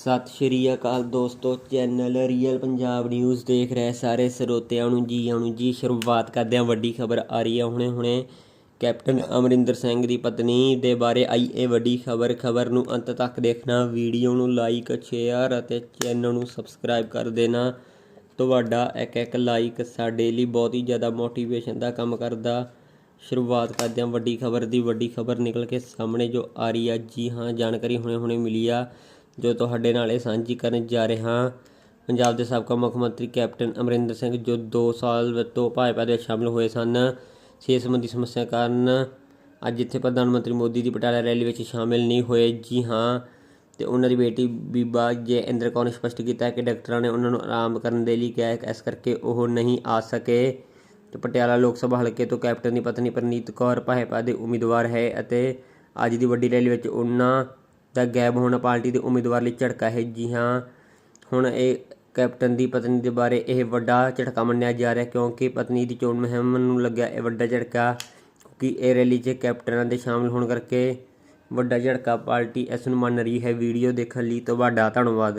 ਸਤਿ ਸ਼੍ਰੀ ਅਕਾਲ ਦੋਸਤੋ, channel real Punjab news ਦੇਖ ਰਹੇ ਸਾਰੇ ਸਰੋਤਿਆਂ ਨੂੰ ਜੀ ਆਇਆਂ ਜੀ, ਸ਼ੁਰੂਆਤ ਕਰਦੇ ਹਾਂ ਵੱਡੀ ਖਬਰ ਆ ਰਹੀ ਹੈ ਹੁਣੇ ਹੁਣੇ। ਕੈਪਟਨ ਅਮਰਿੰਦਰ ਸਿੰਘ ਦੀ ਪਤਨੀ ਦੇ ਬਾਰੇ ਆਈ ਇਹ ਵੱਡੀ ਖਬਰ। ਖਬਰ ਨੂੰ ਅੰਤ ਤੱਕ ਦੇਖਣਾ, ਵੀਡੀਓ ਨੂੰ ਲਾਈਕ ਸ਼ੇਅਰ ਅਤੇ ਚੈਨਲ ਨੂੰ ਸਬਸਕ੍ਰਾਈਬ ਕਰ ਦੇਣਾ। ਤੁਹਾਡਾ ਇੱਕ ਇੱਕ ਲਾਈਕ ਸਾਡੇ ਲਈ ਬਹੁਤ ਹੀ ਜ਼ਿਆਦਾ ਮੋਟੀਵੇਸ਼ਨ ਦਾ ਕੰਮ ਕਰਦਾ। ਸ਼ੁਰੂਆਤ ਕਰਦੇ ਹਾਂ ਵੱਡੀ ਖਬਰ ਦੀ। ਵੱਡੀ ਖਬਰ ਨਿਕਲ ਕੇ ਸਾਹਮਣੇ ਜੋ ਆ ਰਹੀ ਆ ਜੀ ਹਾਂ, ਜਾਣਕਾਰੀ ਹੁਣੇ ਹੁਣੇ ਮਿਲੀ ਆ। ਜੋ ਤੁਹਾਡੇ ਨਾਲ ਇਹ ਸਾਂਝੀ ਕਰਨ ਜਾ ਰਹੇ ਹਾਂ। ਪੰਜਾਬ ਦੇ ਸਾਬਕਾ ਮੁੱਖ ਮੰਤਰੀ ਕੈਪਟਨ ਅਮਰਿੰਦਰ ਸਿੰਘ ਜੋ 2 ਸਾਲ ਤੋਂ ਭਾਜਪਾ ਦੇ ਵਿੱਚ ਸ਼ਾਮਲ ਹੋਏ ਸਨ। ਸਿਹਤ ਸੰਬੰਧੀ ਸਮੱਸਿਆ ਕਾਰਨ ਅੱਜ ਇੱਥੇ ਪ੍ਰਧਾਨ ਮੰਤਰੀ ਮੋਦੀ ਦੀ ਬਟਾਲਾ ਰੈਲੀ ਵਿੱਚ ਸ਼ਾਮਿਲ ਨਹੀਂ ਹੋਏ। ਜੀ ਹਾਂ, ਤੇ ਉਹਨਾਂ ਦੀ ਬੇਟੀ ਬੀਬਾ ਜੇ ਇੰਦਰ ਕੌਰ ਨੇ ਸਪਸ਼ਟ ਕੀਤਾ ਕਿ ਡਾਕਟਰਾਂ ਨੇ ਉਹਨਾਂ ਨੂੰ ਆਰਾਮ ਕਰਨ ਦੇ ਲਈ ਕਿਹਾ ਇਸ ਕਰਕੇ ਉਹ ਨਹੀਂ ਆ ਸਕੇ। ਤੇ ਪਟਿਆਲਾ ਲੋਕ ਸਭਾ ਹਲਕੇ ਤੋਂ ਕੈਪਟਨ ਦੀ ਪਤਨੀ ਪ੍ਰਨੀਤ ਕੌਰ ਭਾਜਪਾ ਦੇ ਉਮੀਦਵਾਰ ਹੈ ਅਤੇ ਅੱਜ ਦੀ ਵੱਡੀ ਰੈਲੀ ਵਿੱਚ ਉਹਨਾਂ ਦਾ ਗਾਇਬ ਹੋਣਾ ਪਾਰਟੀ ਦੇ ਉਮੀਦਵਾਰ ਲਈ ਝਟਕਾ ਹੈ। ਜੀ ਹਾਂ, ਹੁਣ ਇਹ ਕੈਪਟਨ ਦੀ ਪਤਨੀ ਦੇ ਬਾਰੇ ਇਹ ਵੱਡਾ ਝਟਕਾ ਮੰਨਿਆ ਜਾ ਰਿਹਾ ਕਿਉਂਕਿ ਪਤਨੀ ਦੀ ਚੋਣ ਮੁਹਿੰਮ ਨੂੰ ਲੱਗਿਆ ਇਹ ਵੱਡਾ ਝਟਕਾ ਕਿਉਂਕਿ ਇਹ ਰੈਲੀ 'ਚ ਕੈਪਟਨਾਂ ਦੇ ਸ਼ਾਮਲ ਹੋਣ ਕਰਕੇ ਵੱਡਾ ਝਟਕਾ ਪਾਰਟੀ ਇਸ ਨੂੰ ਮੰਨ ਰਹੀ ਹੈ। ਵੀਡੀਓ ਦੇਖਣ ਲਈ ਤੁਹਾਡਾ ਧੰਨਵਾਦ।